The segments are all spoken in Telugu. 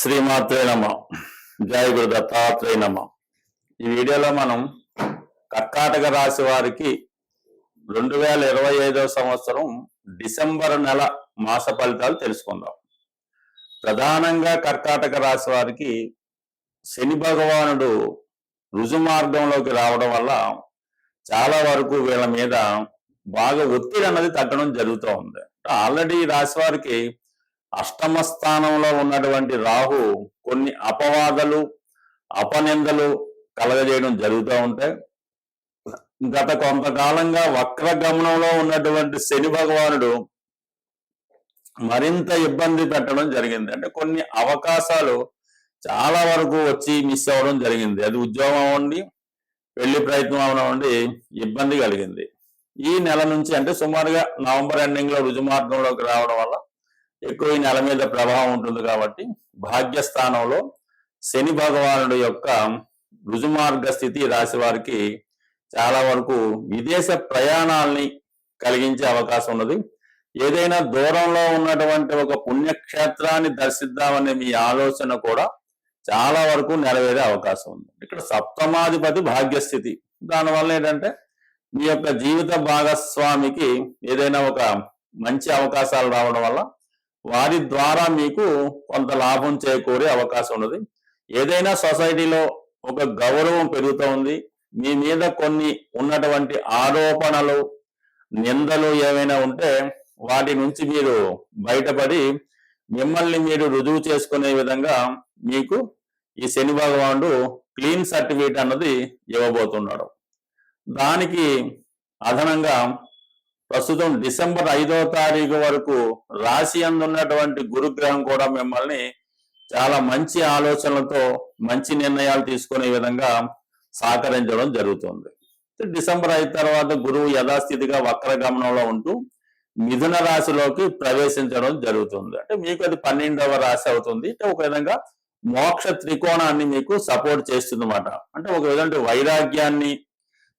శ్రీమాత్రే నమ. జయ గురు దత్తాత్రేయ నమ. ఈ వీడియోలో మనం కర్కాటక రాశి వారికి రెండు వేల ఇరవై ఐదవ సంవత్సరం డిసెంబర్ నెల మాస ఫలితాలు తెలుసుకుందాం. ప్రధానంగా కర్కాటక రాశి వారికి శని భగవానుడు రుజు మార్గంలోకి రావడం వల్ల చాలా వరకు వీళ్ళ మీద బాగా ఒత్తిడి అన్నది తగ్గడం జరుగుతూ ఉంది. ఆల్రెడీ ఈ రాశి వారికి అష్టమ స్థానంలో ఉన్నటువంటి రాహు కొన్ని అపవాదలు అపనిందలు కలగజేయడం జరుగుతూ ఉంటాయి గత కొంతకాలంగా వక్ర గమనంలో ఉన్నటువంటి శని భగవానుడు మరింత ఇబ్బంది పెట్టడం జరిగింది. అంటే కొన్ని అవకాశాలు చాలా వరకు వచ్చి మిస్ అవ్వడం జరిగింది. అది ఉద్యోగం అవ్వండి పెళ్ళి ప్రయత్నం అవ్వండి ఇబ్బంది కలిగింది. ఈ నెల నుంచి అంటే సుమారుగా నవంబర్ ఎండింగ్లో రుజుమార్గంలోకి రావడం వల్ల ఎక్కువ ఈ నెల మీద ప్రభావం ఉంటుంది కాబట్టి భాగ్యస్థానంలో శని భగవానుడు యొక్క రుజుమార్గ స్థితి రాశి వారికి చాలా వరకు విదేశ ప్రయాణాల్ని కలిగించే అవకాశం ఉన్నది. ఏదైనా దూరంలో ఉన్నటువంటి ఒక పుణ్యక్షేత్రాన్ని దర్శిద్దామనే మీ ఆలోచన కూడా చాలా వరకు నెరవేరే అవకాశం ఉంది. ఇక్కడ సప్తమాధిపతి భాగ్యస్థితి. దానివల్ల ఏంటంటే మీ యొక్క జీవిత భాగస్వామికి ఏదైనా ఒక మంచి అవకాశాలు రావడం వల్ల వారి ద్వారా మీకు కొంత లాభం చేకూరే అవకాశం ఉన్నది. ఏదైనా సొసైటీలో ఒక గౌరవం పెరుగుతూ ఉంది. మీ మీద కొన్ని ఉన్నటువంటి ఆరోపణలు నిందలు ఏమైనా ఉంటే వాటి నుంచి మీరు బయటపడి మిమ్మల్ని మీరు రుజువు చేసుకునే విధంగా మీకు ఈ శని భగవానుడు క్లీన్ సర్టిఫికేట్ అన్నది ఇవ్వబోతున్నాడు. దానికి అదనంగా ప్రస్తుతం డిసెంబర్ ఐదవ తారీఖు వరకు రాశి అందున్నటువంటి గురుగ్రహం కూడా మిమ్మల్ని చాలా మంచి ఆలోచనలతో మంచి నిర్ణయాలు తీసుకునే విధంగా సహకరించడం జరుగుతుంది. డిసెంబర్ ఐదు తర్వాత గురువు యథాస్థితిగా వక్ర గమనంలో ఉంటూ మిథున రాశిలోకి ప్రవేశించడం జరుగుతుంది. అంటే మీకు అది పన్నెండవ రాశి అవుతుంది. అంటే ఒక విధంగా మోక్ష త్రికోణాన్ని మీకు సపోర్ట్ చేస్తుంది అంటే ఒక విధంగా వైరాగ్యాన్ని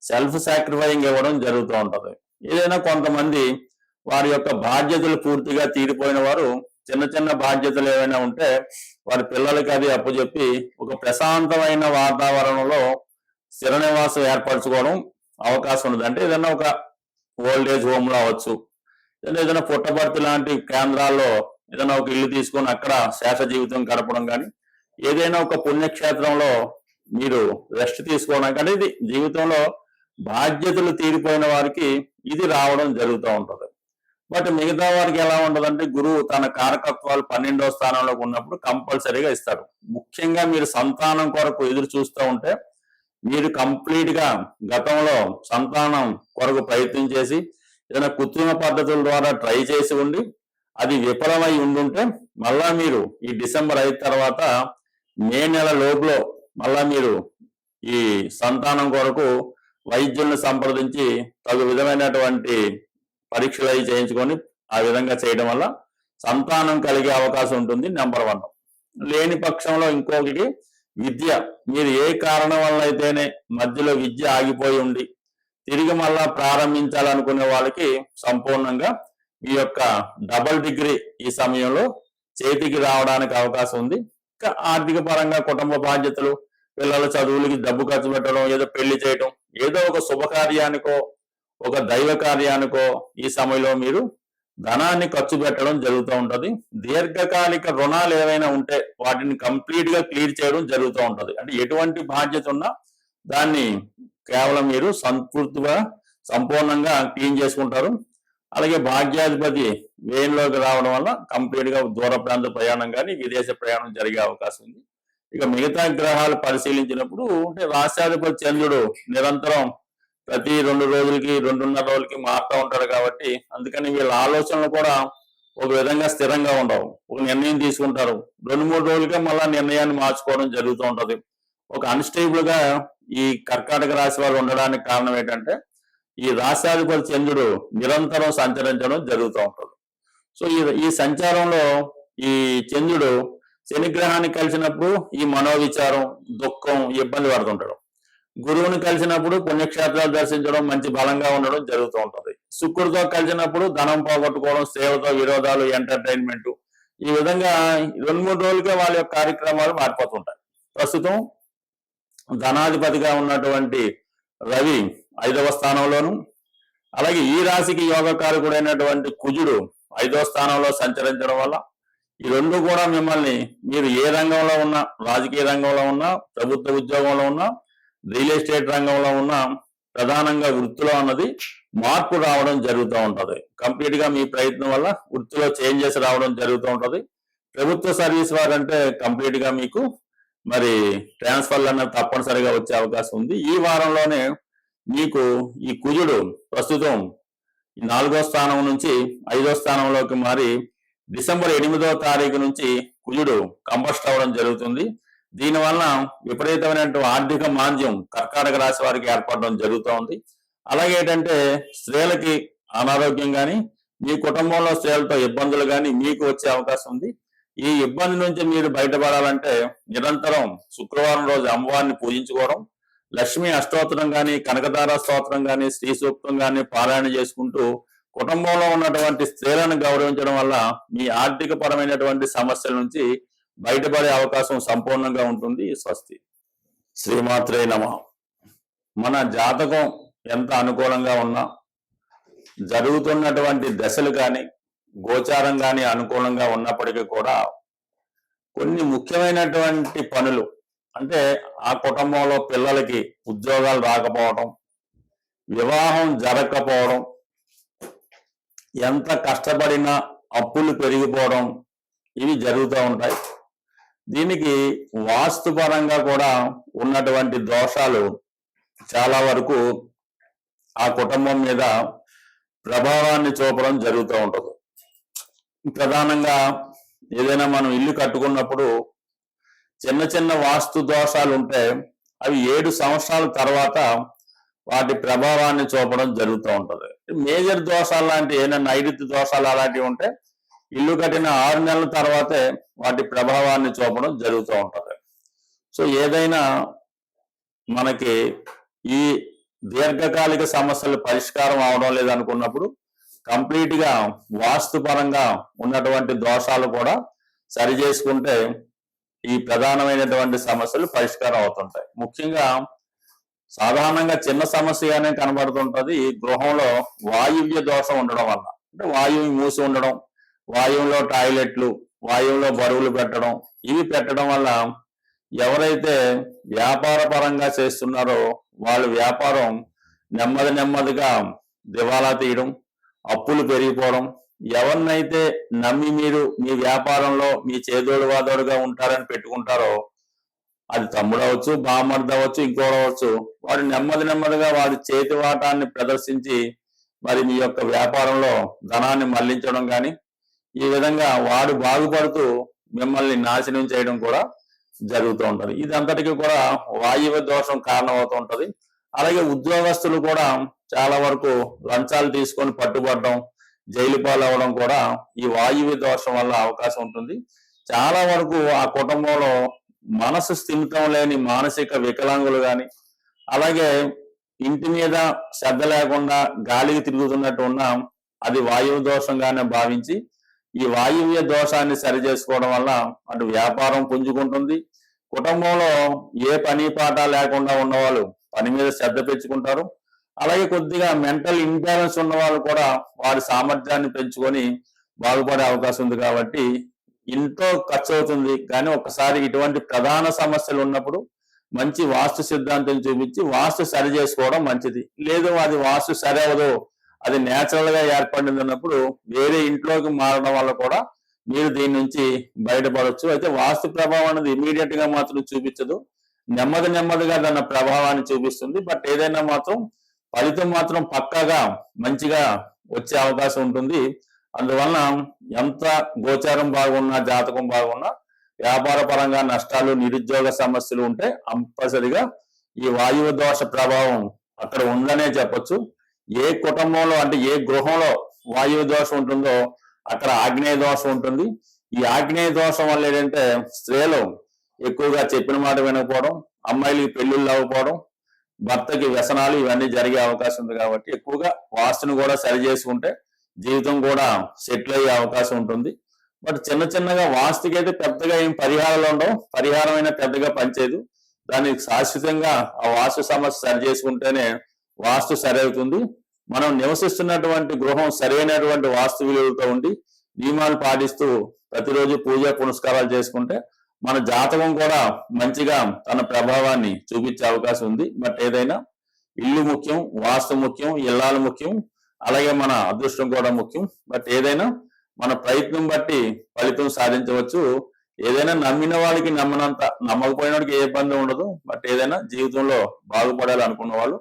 సెల్ఫ్ సాక్రిఫైయింగ్ ఇవ్వడం జరుగుతూ ఉంటుంది. ఏదైనా కొంతమంది వారి యొక్క బాధ్యతలు పూర్తిగా తీరిపోయిన వారు చిన్న చిన్న బాధ్యతలు ఏమైనా ఉంటే వారి పిల్లలకి అది అప్పచెప్పి ఒక ప్రశాంతమైన వాతావరణంలో స్థిర ఏర్పరచుకోవడం అవకాశం ఉంది అంటే ఏదైనా ఒక ఓల్డేజ్ హోమ్లో అవ్వచ్చు. ఏదైనా పుట్టపర్తి లాంటి కేంద్రాల్లో ఏదైనా ఒక ఇల్లు తీసుకొని అక్కడ శేష జీవితం గడపడం కానీ ఏదైనా ఒక పుణ్యక్షేత్రంలో మీరు రెస్ట్ తీసుకోవడం కానీ ఇది జీవితంలో బాధ్యతలు తీరిపోయిన వారికి ఇది రావడం జరుగుతూ ఉంటుంది. బట్ మిగతా వారికి ఎలా ఉండదంటే గురువు తన కారకత్వాలు పన్నెండో స్థానంలోకి ఉన్నప్పుడు కంపల్సరీగా ఇస్తాడు ముఖ్యంగా మీరు సంతానం కొరకు ఎదురు చూస్తూ ఉంటే మీరు కంప్లీట్గా గతంలో సంతానం కొరకు ప్రయత్నం చేసి ఏదైనా కృత్రిమ పద్ధతుల ద్వారా ట్రై చేసి ఉండి అది విఫలమై ఉండుంటే మళ్ళా మీరు ఈ డిసెంబర్ అయిన తర్వాత మే నెల లోపులో మళ్ళా మీరు ఈ సంతానం కొరకు వైద్యులను సంప్రదించి తగు విధమైనటువంటి పరీక్షలు అవి చేయించుకొని ఆ విధంగా చేయడం వల్ల సంతానం కలిగే అవకాశం ఉంటుంది నెంబర్ వన్ లేని పక్షంలో ఇంకొకటి విద్య మీరు ఏ కారణం వల్ల అయితేనే మధ్యలో విద్య ఆగిపోయి ఉండి తిరిగి మళ్ళా ప్రారంభించాలనుకునే వాళ్ళకి సంపూర్ణంగా ఈ యొక్క డబల్ డిగ్రీ ఈ సమయంలో చేతికి రావడానికి అవకాశం ఉంది. ఇంకా ఆర్థిక పరంగా కుటుంబ బాధ్యతలు పిల్లల చదువులకి డబ్బు ఖర్చు పెట్టడం ఏదో పెళ్ళి చేయడం ఏదో ఒక శుభకార్యానికో ఒక దైవ కార్యానికో ఈ సమయంలో మీరు ధనాన్ని ఖర్చు పెట్టడం జరుగుతూ ఉంటుంది. దీర్ఘకాలిక రుణాలు ఏవైనా ఉంటే వాటిని కంప్లీట్గా క్లియర్ చేయడం జరుగుతూ ఉంటుంది. అంటే ఎటువంటి బాధ్యత ఉన్నా దాన్ని కేవలం మీరు సంపూర్తిగా సంపూర్ణంగా క్లీన్ చేసుకుంటారు. అలాగే భాగ్యాధిపతి వేయంలోకి రావడం వల్ల కంప్లీట్గా దూర ప్రాంత ప్రయాణం కానీ విదేశ ప్రయాణం జరిగే అవకాశం ఉంది. ఇక మిగతా గ్రహాలు పరిశీలించినప్పుడు అంటే రాష్ట్రాధిపతి చంద్రుడు నిరంతరం ప్రతి రెండు రోజులకి రెండున్నర రోజులకి మారుతూ ఉంటాడు కాబట్టి అందుకని వీళ్ళ ఆలోచనలు కూడా ఒక విధంగా స్థిరంగా ఉండవు. ఒక నిర్ణయం తీసుకుంటారు. రెండు మూడు రోజులకే మళ్ళా నిర్ణయాన్ని మార్చుకోవడం జరుగుతూ ఉంటది. ఒక అన్స్టేబుల్గా ఈ కర్కాటక రాశి వారు ఉండడానికి కారణం ఏంటంటే ఈ రాష్ట్రాధిపతి చంద్రుడు నిరంతరం సంచరించడం జరుగుతూ ఉంటుంది. సో ఈ ఈ సంచారంలో ఈ చంద్రుడు శనిగ్రహాన్ని కలిసినప్పుడు ఈ మనోవిచారం దుఃఖం ఇబ్బంది పడుతుంటాడు. గురువుని కలిసినప్పుడు పుణ్యక్షేత్రాలు దర్శించడం మంచి బలంగా ఉండడం జరుగుతూ ఉంటుంది. శుక్రుడితో కలిసినప్పుడు ధనం పోగొట్టుకోవడం సేవతో విరోధాలు ఎంటర్టైన్మెంట్ ఈ విధంగా రెండు మూడు రోజులకే వాళ్ళ యొక్క కార్యక్రమాలు మారిపోతుంటాయి. ప్రస్తుతం ధనాధిపతిగా ఉన్నటువంటి రవి ఐదవ స్థానంలోను అలాగే ఈ రాశికి యోగకారకుడైనటువంటి కుజుడు ఐదవ స్థానంలో సంచరించడం వల్ల ఈ రెండు కూడా మిమ్మల్ని మీరు ఏ రంగంలో ఉన్నా రాజకీయ రంగంలో ఉన్నా ప్రభుత్వ ఉద్యోగంలో ఉన్నా రియల్ ఎస్టేట్ రంగంలో ఉన్నా ప్రధానంగా వృత్తిలో అన్నది మార్పు రావడం జరుగుతూ ఉంటుంది. కంప్లీట్గా మీ ప్రయత్నం వల్ల వృత్తిలో చేంజెస్ రావడం జరుగుతూ ఉంటుంది. ప్రభుత్వ సర్వీస్ వారంటే కంప్లీట్గా మీకు మరి ట్రాన్స్ఫర్లు అన్నది తప్పనిసరిగా వచ్చే అవకాశం ఉంది. ఈ వారంలోనే మీకు ఈ కుజుడు ప్రస్తుతం ఈ నాలుగో స్థానం నుంచి ఐదో స్థానంలోకి మారి డిసెంబర్ ఎనిమిదో తారీఖు నుంచి కుజుడు కంబస్ట్ అవ్వడం జరుగుతుంది. దీనివల్ల విపరీతమైనటువంటి ఆర్థిక మాంద్యం కర్కాటక రాశి వారికి ఏర్పడడం జరుగుతోంది అలాగే ఏంటంటే స్త్రీలకి అనారోగ్యం కానీ మీ కుటుంబంలో స్త్రీలతో ఇబ్బందులు కానీ మీకు వచ్చే అవకాశం ఉంది. ఈ ఇబ్బంది నుంచి మీరు బయటపడాలంటే నిరంతరం శుక్రవారం రోజు అమ్మవారిని పూజించుకోవడం లక్ష్మీ అష్టోత్తరం కానీ కనకదార స్తోత్రం కానీ శ్రీ సూక్తం కానీ పారాయణ చేసుకుంటూ కుటుంబంలో ఉన్నటువంటి స్త్రీలను గౌరవించడం వల్ల మీ ఆర్థిక పరమైనటువంటి సమస్యల నుంచి బయటపడే అవకాశం సంపూర్ణంగా ఉంటుంది. స్వస్తి. శ్రీమాత్రే నమ. మన జాతకం ఎంత అనుకూలంగా ఉన్నా జరుగుతున్నటువంటి దశలు కానీ గోచారం కానీ అనుకూలంగా ఉన్నప్పటికీ కూడా కొన్ని ముఖ్యమైనటువంటి పనులు అంటే ఆ కుటుంబంలో పిల్లలకి ఉద్యోగాలు రాకపోవడం వివాహం జరగకపోవడం ఎంత కష్టపడినా అప్పులు పెరిగిపోవడం ఇవి జరుగుతూ ఉంటాయి. దీనికి వాస్తుపరంగా కూడా ఉన్నటువంటి దోషాలు చాలా వరకు ఆ కుటుంబం మీద ప్రభావాన్ని చూపడం జరుగుతూ ఉంటుంది. ప్రధానంగా ఏదైనా మనం ఇల్లు కట్టుకున్నప్పుడు చిన్న చిన్న వాస్తు దోషాలు ఉంటే అవి ఏడు సంవత్సరాల తర్వాత వాటి ప్రభావాన్ని చూపడం జరుగుతూ ఉంటుంది. మేజర్ దోషాలు లాంటి ఏదైనా నైరుతి దోషాలు అలాంటివి ఉంటే ఇల్లు కట్టిన ఆరు నెలల తర్వాతే వాటి ప్రభావాన్ని చూపడం జరుగుతూ ఉంటుంది. సో ఏదైనా మనకి ఈ దీర్ఘకాలిక సమస్యలు పరిష్కారం అవడం లేదనుకున్నప్పుడు కంప్లీట్గా వాస్తుపరంగా ఉన్నటువంటి దోషాలు కూడా సరి చేసుకుంటే ఈ ప్రధానమైనటువంటి సమస్యలు పరిష్కారం అవుతుంటాయి. ముఖ్యంగా సాధారణంగా చిన్న సమస్యగానే కనబడుతుంటది. ఈ గృహంలో వాయువ్య దోషం ఉండడం వల్ల. అంటే వాయువు మూసి ఉండడం వాయువులో టాయిలెట్లు వాయువులో బరువులు పెట్టడం ఇవి పెట్టడం వల్ల ఎవరైతే వ్యాపార పరంగా చేస్తున్నారో వాళ్ళు వ్యాపారం నెమ్మది నెమ్మదిగా దివాలా తీయడం అప్పులు పెరిగిపోవడం ఎవరినైతే నమ్మి మీరు మీ వ్యాపారంలో మీ చేదోడు వాదోడుగా ఉంటారని పెట్టుకుంటారో అది తమ్ముడు అవచ్చు బామ్మర్ది అవ్వచ్చు ఇంకోటి అవ్వచ్చు. వాడు నెమ్మది నెమ్మదిగా వాడి చేతి వాటాన్ని ప్రదర్శించి మరి మీ యొక్క వ్యాపారంలో ధనాన్ని మళ్ళించడం కానీ ఈ విధంగా వాడు బాగుపడుతూ మిమ్మల్ని నాశనం చేయడం కూడా జరుగుతూ ఉంటది. ఇదంతటికీ కూడా వాయువ్య దోషం కారణమవుతూ ఉంటుంది. ఉంటది అలాగే ఉద్యోగస్తులు కూడా చాలా వరకు లంచాలు తీసుకొని పట్టుబడడం జైలు పాలవడం కూడా ఈ వాయువ్య దోషం వల్ల అవకాశం ఉంటుంది. చాలా వరకు ఆ కుటుంబంలో మనసు స్థిమితం లేని మానసిక వికలాంగులు గాని అలాగే ఇంటి మీద శ్రద్ధ లేకుండా గాలికి తిరుగుతున్నట్టు ఉన్న అది వాయువు దోషంగానే భావించి ఈ వాయువ్య దోషాన్ని సరి చేసుకోవడం వల్ల అటు వ్యాపారం పుంజుకుంటుంది. కుటుంబంలో ఏ పని పాట లేకుండా ఉన్నవాళ్ళు పని మీద శ్రద్ధ పెంచుకుంటారు. అలాగే కొద్దిగా మెంటల్ ఇంబ్యాలెన్స్ ఉన్న వాళ్ళు కూడా వారి సామర్థ్యాన్ని పెంచుకొని బాగుపడే అవకాశం ఉంది కాబట్టి ఎంతో ఖర్చు అవుతుంది కానీ ఒకసారి ఇటువంటి ప్రధాన సమస్యలు ఉన్నప్పుడు మంచి వాస్తు సిద్ధాంతం చూపించి వాస్తు సరి చేసుకోవడం మంచిది. లేదు అది వాస్తు సరి అవ్వదు. అది నేచురల్గా ఏర్పడింది అన్నప్పుడు వేరే ఇంట్లోకి మారడం వల్ల కూడా మీరు దీని నుంచి బయటపడవచ్చు అయితే వాస్తు ప్రభావం అనేది ఇమీడియట్గా మాత్రం చూపించదు. నెమ్మది నెమ్మదిగా దాని ప్రభావాన్ని చూపిస్తుంది. బట్ ఏదైనా మాత్రం ఫలితం మాత్రం పక్కాగా మంచిగా వచ్చే అవకాశం ఉంటుంది. అందువలన ఎంత గోచారం బాగున్నా జాతకం బాగున్నా వ్యాపార పరంగా నష్టాలు నిరుద్యోగ సమస్యలు ఉంటే కంపల్సరిగా ఈ వాయువు దోష ప్రభావం అక్కడ ఉందనే చెప్పొచ్చు. ఏ కుటుంబంలో అంటే ఏ గృహంలో వాయువు దోషం ఉంటుందో అక్కడ ఆగ్నేయ దోషం ఉంటుంది. ఈ ఆగ్నేయ దోషం వల్ల ఏంటంటే స్త్రీలు ఎక్కువగా చెప్పిన మాట వినకపోవడం అమ్మాయిలకి పెళ్ళిళ్ళు అవ్వకపోవడం భర్తకి వ్యసనాలు ఇవన్నీ జరిగే అవకాశం ఉంది కాబట్టి ఎక్కువగా వాస్తుని కూడా సరి చేసుకుంటే జీవితం కూడా సెటిల్ అయ్యే అవకాశం ఉంటుంది. బట్ చిన్న చిన్నగా వాస్తుకి అయితే పెద్దగా ఏం పరిహారాలు ఉండవు. పరిహారం అయినా పెద్దగా పనిచేయదు. దానికి శాశ్వతంగా ఆ వాస్తు సమస్య సరి చేసుకుంటేనే వాస్తు సరి అవుతుంది మనం నివసిస్తున్నటువంటి గృహం సరైనటువంటి వాస్తు విలువలతో ఉండి నియమాలు పాటిస్తూ ప్రతిరోజు పూజ పునస్కారాలు చేసుకుంటే మన జాతకం కూడా మంచిగా తన ప్రభావాన్ని చూపించే అవకాశం ఉంది. బట్ ఏదైనా ఇల్లు ముఖ్యం వాస్తు ముఖ్యం ఇల్లాలు ముఖ్యం అలాగే మన అదృష్టం కూడా ముఖ్యం. బట్ ఏదైనా మన ప్రయత్నం బట్టి ఫలితం సాధించవచ్చు. ఏదైనా నమ్మిన వాళ్ళకి నమ్మనంత నమ్మకపోయిన వాడికి ఏ ఇబ్బంది ఉండదు. బట్ ఏదైనా జీవితంలో బాగుపడాలి అనుకున్న వాళ్ళు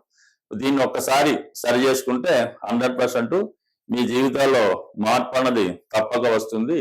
దీన్ని ఒక్కసారి సరి చేసుకుంటే హండ్రెడ్ పర్సెంట్ మీ జీవితాల్లో మార్పు అన్నది తప్పక వస్తుంది.